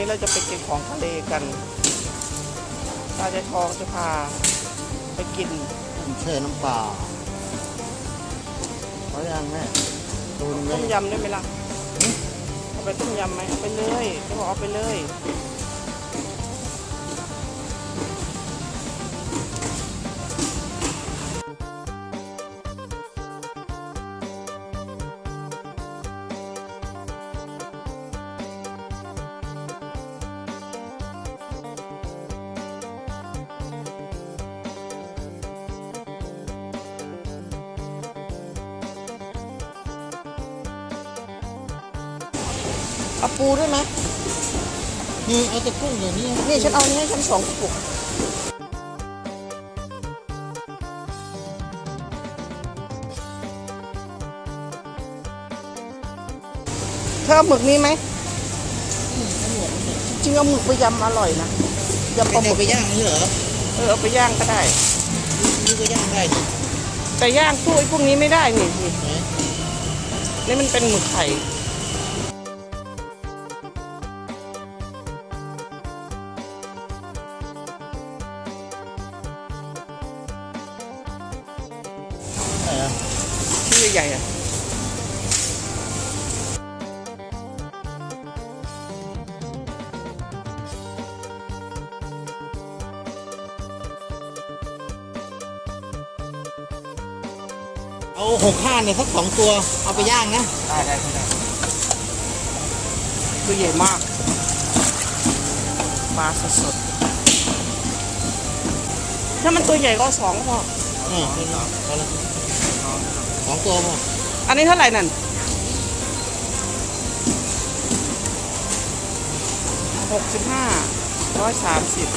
นี้เราจะไปกินของทะเลกันตาจะทองจะพาไปกินแช่น้ำปลาเขายังแม่ตุนต้มไว้ยำได้ไหมล่ะ เอาไปต้มยำไหมเอาไปเลยเขาบอกเอาไปเลย เอาปูด้วยไหมนี่เอาแต่กุ้งอย่างนี้นี่ฉันเอาอันนี้ให้ฉันสองกระปุกเธอเอาหมึกนี้ไหมจริงๆเอาหมึกไปยำอร่อยนะยำปลาหมึกไปย่างนี่เหรอเออเอาไปย่างก็ได้นี่ก็ย่างได้ดิแต่ย่างสู้ไอ้พวกนี้ไม่ได้นี่นี่ไหนนี่มันเป็นหมึกไข่ ใหญ่ๆอะเอาหกห้าเนี่ยสักสองตัวเอาไปย่างนะได้ได้ได้ตัวใหญ่มากปลาสดๆถ้ามันตัวใหญ่ก็เอาสองพออ่าเอาละ สองตัวพออันนี้เท่าไหร่นั่นหกสิบห้าร้อยสามสิบ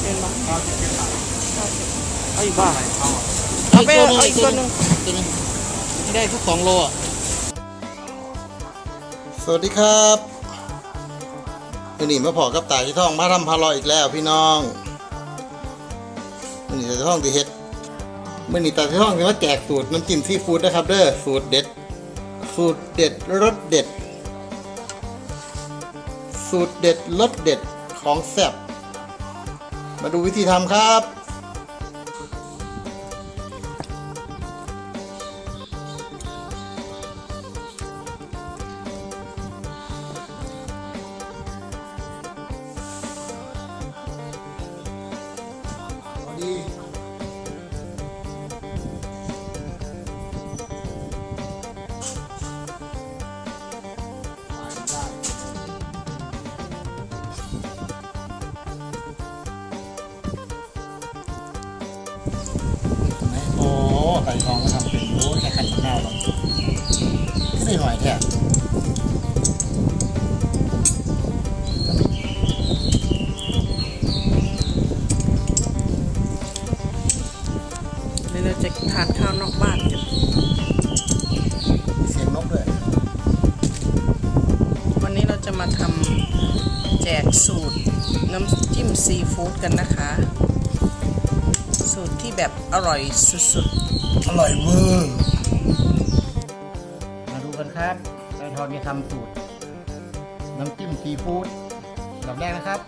เป็นปะเอาอีกบ้าเอาไปเอาอีกตัวหนึ่งตัวหนึงนี่ได้ทุกสองโลอะสวัสดีครับวันนี้มาพอกับตาที่ท่องมาทำพาลอยอีกแล้วพี่น้องวันนี้ตาที่ท่องตีเฮ็ด มื่อนี้ตาที่ท่องจะมาแจกสูตรน้ำจิ้มซีฟู้ดนะครับเด้อสูตรเด็ด สูตรเด็ดรสเด็ด สูตรเด็ดรสเด็ดของแซ่บมาดูวิธีทำครับ ไก่ทองก็ทำเป็นโอ้แค่ขันข้าวหรอกก็ได้หน่อยแค่เดี๋ยวเราจะทานข้าวนอกบ้านกันเสียงนกด้วยวันนี้เราจะมาทำแจกสูตรน้ำจิ้มซีฟู้ดกันนะคะ สูตรที่แบบอร่อยสุด อร่อยเวอร์มาดูกันครับไก่ทองจะทำสูตร น้ำจิ้มซีฟู้ดอันดับแรกนะครับ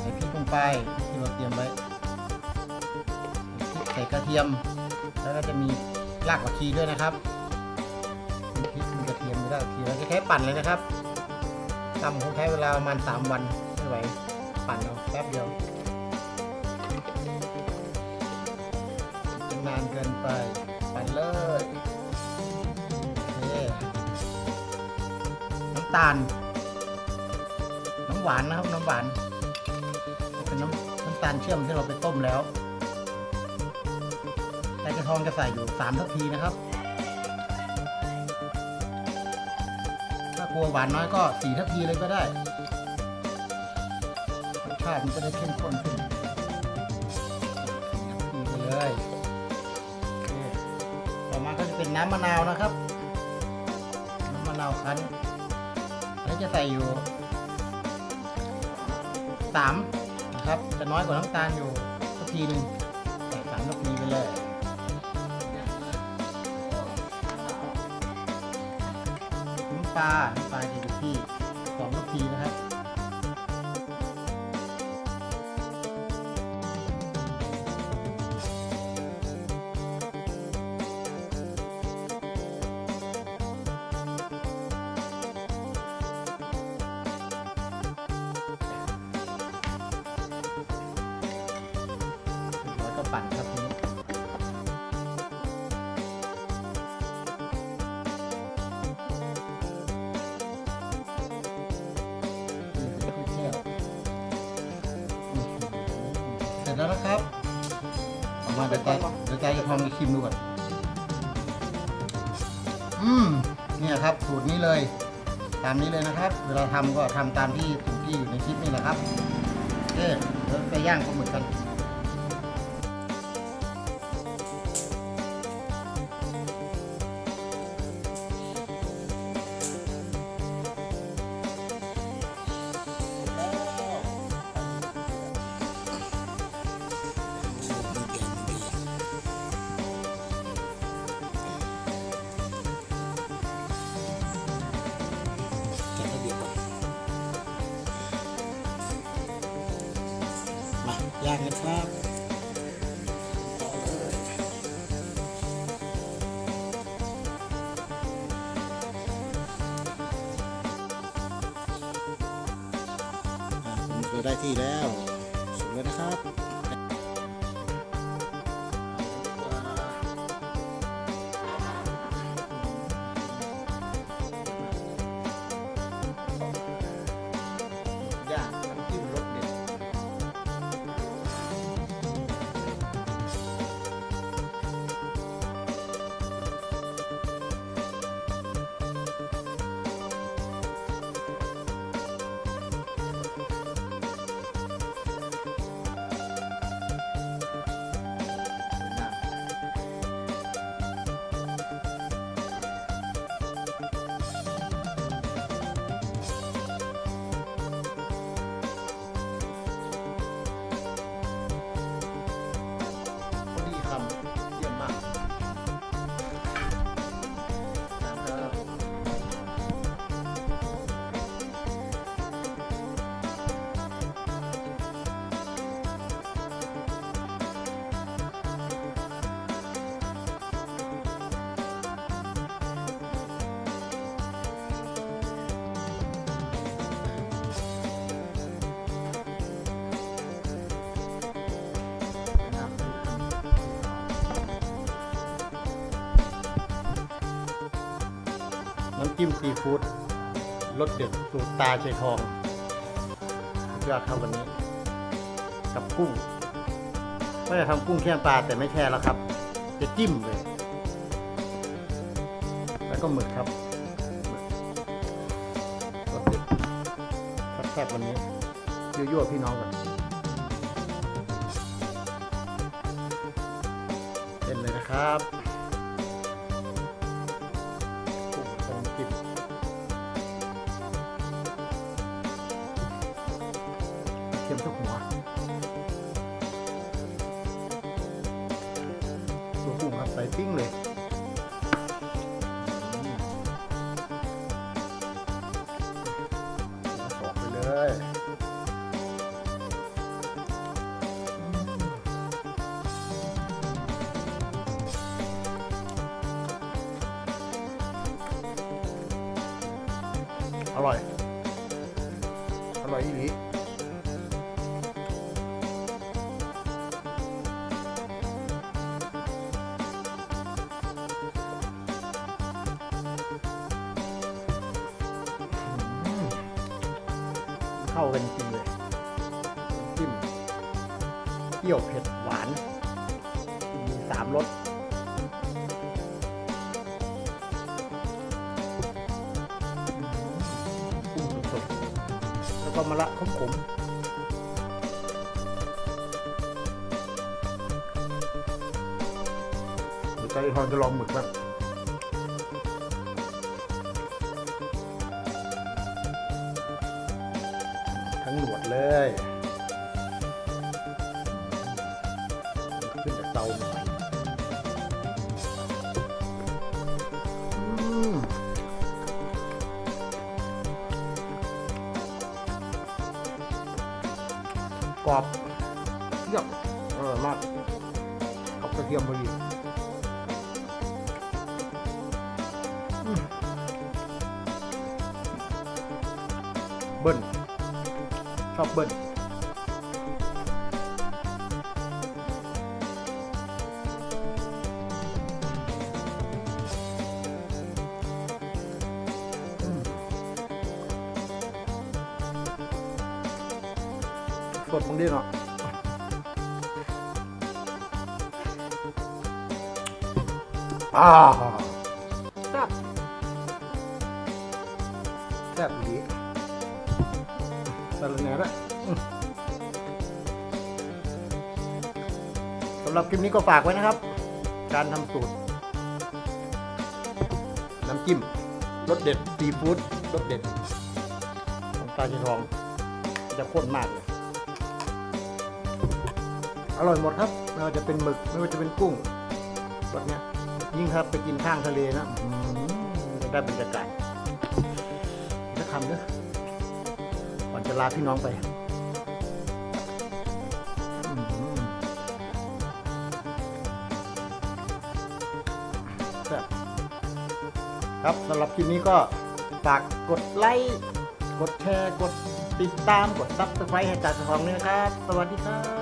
ใส่พริกลงไปที่เราเตรียมไว้ใส่กระเทียม แล้วก็จะมีรากผักชีด้วยนะครับมีพริกมีกระเทียมมีรากผักชีเราจะใช้ปั่นเลยนะครับทำคงใช้เวลาประมาณ 3 วันไม่ไหว ปั่นเอาแป๊บเดียว ไปปั่นเลยน้ำตาล น้ำหวานนะครับน้ำหวานเป็นน้ำน้ำตาลเชื่อมที่เราไปต้มแล้วไก่กระทองจะใส่อยู่สามทัพพีนะครับถ้ากลัวหวานน้อยก็สี่ทัพพีเลยก็ได้รสชาติมันก็จะเข้มข้นขึ้นสี่ทัพพีไปเลย มาก็จะเป็นน้ำมะนาวนะครับน้ำมะนาวคั้นอันนี้จะใส่อยู่สามนะครับจะน้อยกว่าน้ำตาลอยู่สักทีหนึ่งใส่สามนาทีไปเลยน้ำปลาน้ำปลาจะอยู่ที่สองนาทีนะครับ ปั่นครับนี้เสร็จแล้วนะครับออกมาเดี๋ยวใจเดี๋ยวใจจะพองชิมดูก่อนอืมเนี่ยครับสูตรนี้เลย ตามนี้เลยนะครับ เวลาทำก็ทำตามที่สูตรที่อยู่ในคลิปนี่แหละครับโอเคเดี๋ยวไปย่างก็เหมือนกัน ย่างกันครับอะผมเราได้ที่แล้วสุกแล้วนะครับำจิ้มซีฟู้ดรสเด็ดสูตรตาชัยทองยอดครับวันนี้ กับกุ้งก็จะทำกุ้งแช่ปลาแต่ไม่แช่แล้วครับ จะจิ้มเลย แล้วก็หมึกครับรสเด็ดแซ่บวันนี้ยั่วๆพี่น้องกันเป็นเลยนะครับ ตัวกุ้งครับใส่ปิ้งเลยออกไปเลยอืมอร่อย อร่อยอีหลี 3รถแล้วก็มะระขมขมเดี๋ยวใจฮอนจะลองหมึกบ้างทั้งหนวดเลย ขึ้นจากเตาหน่อย รอบเยี่ยมออมากกับกระเทียมพอดีเบิ้ลชอบเบิ้ล สดมึงดีเนาะอ่าแซ่บแซ่บดีแต่ละแนวด้วยอืมสำหรับคลิปนี้ก็ฝากไว้นะครับ การทำสูตร น้ำจิ้มรสเด็ดซีฟู้ดรสเด็ดของปลาชีทองจะข้นมากเลย อร่อยหมดครับไม่ว่าจะเป็นหมึกไม่ว่าจะเป็นกุ้งรสเนี้ยยิ่งครับไปกินข้างทะเลนะได้บรรยากาศจะคำเด้อก่อนจะลาพี่น้องไปครับสำหรับคลิปนี้ก็ฝากกดไลค์กดแชร์กดติดตามกดซับสไครต์ให้จ่าสะทองด้วยนะครับ สวัสดีครับ